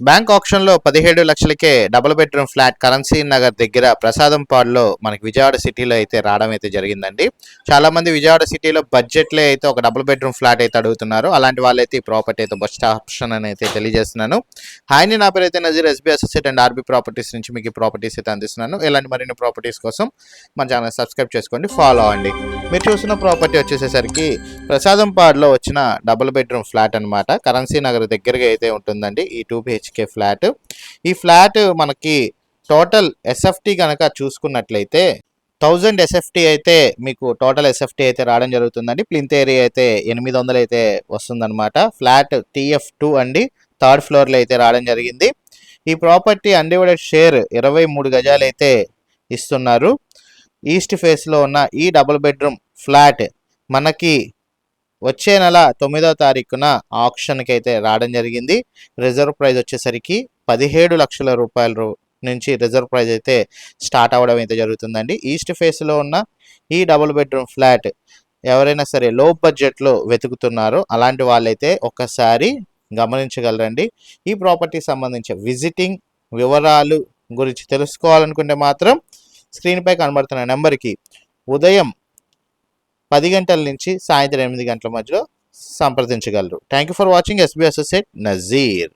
Bank ఆప్షన్లో పదిహేడు లక్షలకే double bedroom flat Currency Nagar దగ్గర ప్రసాదం పాడులో మనకి విజయవాడ సిటీలో అయితే రావడం అయితే జరిగిందండి. చాలా మంది విజయవాడ సిటీలో బడ్జెట్లో అయితే ఒక డబుల్ బెడ్రూమ్ ఫ్లాట్ అయితే అడుగుతున్నారు. అలాంటి వాళ్ళైతే ఈ ప్రాపర్టీ అయితే బెస్ట్ ఆప్షన్ అని అయితే తెలియజేస్తున్నాను. హాయ్ నా పేరు అయితే Nazeer SB associate and RB properties నుంచి మీకు ఈ ప్రాపర్టీస్ అయితే అందిస్తున్నాను. ఇలాంటి మరిన్ని ప్రాపర్టీస్ కోసం మన ఛానల్ సబ్స్క్రైబ్ చేసుకోండి ఫాలో అవ్వండి. మీరు చూసిన ప్రాపర్టీ వచ్చేసేసరికి ప్రసాదం పాడులో వచ్చిన డబుల్ బెడ్రూమ్ ఫ్లాట్ అన్నమాట. కరెన్సీ నగర్ దగ్గరగా అయితే ఉంటుందండి ఈ టూ బిహెచ్కే ఫ్లాట్. ఈ ఫ్లాట్ మనకి టోటల్ ఎస్ఎఫ్టీ కనుక చూసుకున్నట్లయితే థౌజండ్ ఎస్ఎఫ్టీ అయితే మీకు టోటల్ ఎస్ఎఫ్టీ అయితే రావడం జరుగుతుందండి. ప్లింత్ ఏరియా అయితే ఎనిమిది వందలు అయితే వస్తుందన్నమాట. ఫ్లాట్ టీఎఫ్ టూ అండి. థర్డ్ ఫ్లోర్లో అయితే రావడం జరిగింది. ఈ ప్రాపర్టీ అన్డివైడెడ్ షేర్ ఇరవై మూడు గజాలు అయితే ఇస్తున్నారు. ఈస్ట్ ఫేస్లో ఉన్న ఈ డబుల్ బెడ్రూమ్ ఫ్లాట్ మనకి వచ్చే నెల తొమ్మిదో తారీఖున ఆప్షన్కి అయితే రావడం జరిగింది. రిజర్వ్ ప్రైజ్ వచ్చేసరికి పదిహేడు లక్షల రూపాయల నుంచి రిజర్వ్ ప్రైజ్ అయితే స్టార్ట్ అవ్వడం అయితే జరుగుతుందండి. ఈస్ట్ ఫేస్లో ఉన్న ఈ డబుల్ బెడ్రూమ్ ఫ్లాట్ ఎవరైనా సరే లో బడ్జెట్లో వెతుకుతున్నారో అలాంటి వాళ్ళైతే ఒక్కసారి గమనించగలరండి. ఈ ప్రాపర్టీకి సంబంధించి విజిటింగ్ వివరాలు గురించి తెలుసుకోవాలనుకుంటే మాత్రం స్క్రీన్పై కనబడుతున్న నెంబర్కి ఉదయం పది గంటల నుంచి సాయంత్రం ఎనిమిది గంటల మధ్యలో సంప్రదించగలరు. Thank you for watching SB associate Nazeer